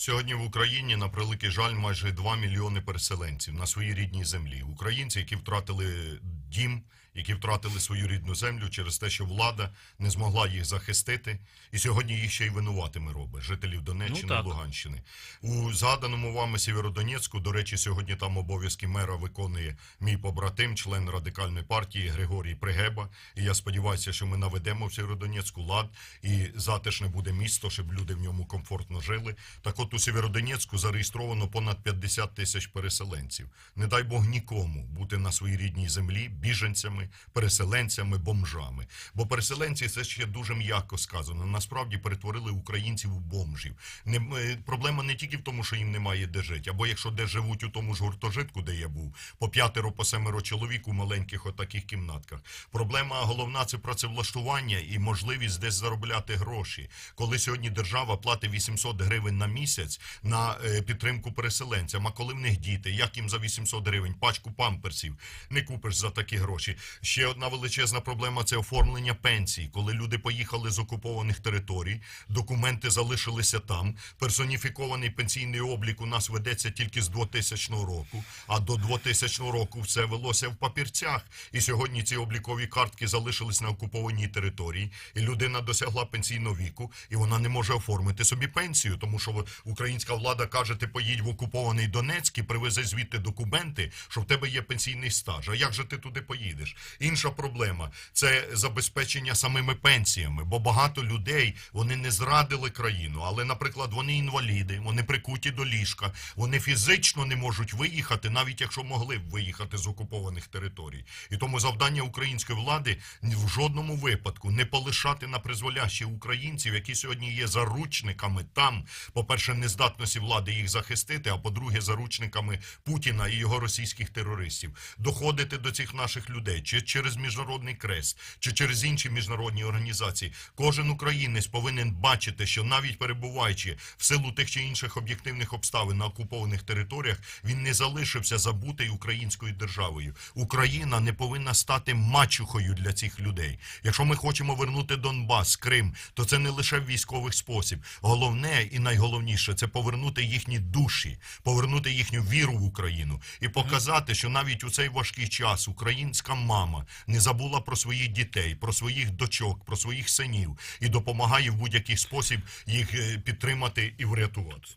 Сьогодні в Україні, на превеликий жаль, майже 2 мільйони переселенців на своїй рідній землі. Українці, які втратили дім, які втратили свою рідну землю через те, що влада не змогла їх захистити, і сьогодні їх ще й винуватими робить жителів Донеччини, Ну. Луганщини. У згаданому вами Сєвєродонецьку, до речі, сьогодні там обов'язки мера виконує мій побратим, член радикальної партії Григорій Пригеба. І я сподіваюся, що ми наведемо в Сєвєродонецьку лад і затишне буде місто, щоб люди в ньому комфортно жили. Так от у Сєвєродонецьку зареєстровано понад 50 тисяч переселенців. Не дай Бог нікому бути на своїй рідній землі біженцями, переселенцями, бомжами. Бо переселенці це ще дуже м'яко сказано. Насправді перетворили українців у бомжів. Не, е, проблема не тільки в тому, що їм немає де жити, або якщо де живуть у тому ж гуртожитку, де я був, по п'ятеро, по семеро чоловік у маленьких отаких кімнатках. Проблема головна це працевлаштування і можливість десь заробляти гроші. Коли сьогодні держава платить 800 гривень на місяць на е, підтримку переселенцям, а коли в них діти, як їм за 800 гривень пачку памперсів не купиш за такі гроші. Ще одна величезна проблема це оформлення пенсій. Коли люди поїхали з окупованих територій, документи залишилися там. Персоніфікований пенсійний облік у нас ведеться тільки з 2000 року, а до 2000 року все велося в папірцях. І сьогодні ці облікові картки залишились на окупованій території, і людина досягла пенсійного віку, і вона не може оформити собі пенсію, тому що українська влада каже, ти поїдь в окупований Донецьк і привези звідти документи, що в тебе є пенсійний стаж. А як же ти туди поїдеш? Інша проблема це забезпечення самими пенсіями, бо багато людей вони не зрадили країну, але, наприклад, вони інваліди, вони прикуті до ліжка, вони фізично не можуть виїхати, навіть якщо могли б виїхати з окупованих територій. І тому завдання української влади в жодному випадку не полишати на призволяще українців, які сьогодні є заручниками там, по-перше, нездатності влади їх захистити, а по-друге, заручниками Путіна і його російських терористів. Доходити до цих наших людей чи через міжнародний крест, чи через інші міжнародні організації. Кожен українець повинен бачити, що навіть перебуваючи в силу тих чи інших об'єктивних обставин на окупованих територіях, він не залишився забутий українською державою. Україна не повинна стати мачухою для цих людей. Якщо ми хочемо вернути Донбас, Крим, то це не лише в військовий спосіб. Головне і найголовніше це повернути їхні душі, повернути їхню віру в Україну і показати, що навіть у цей важкий час українська мама не забула про своїх дітей, про своїх дочок, про своїх синів і допомагає в будь-який спосіб їх е, підтримати і врятувати.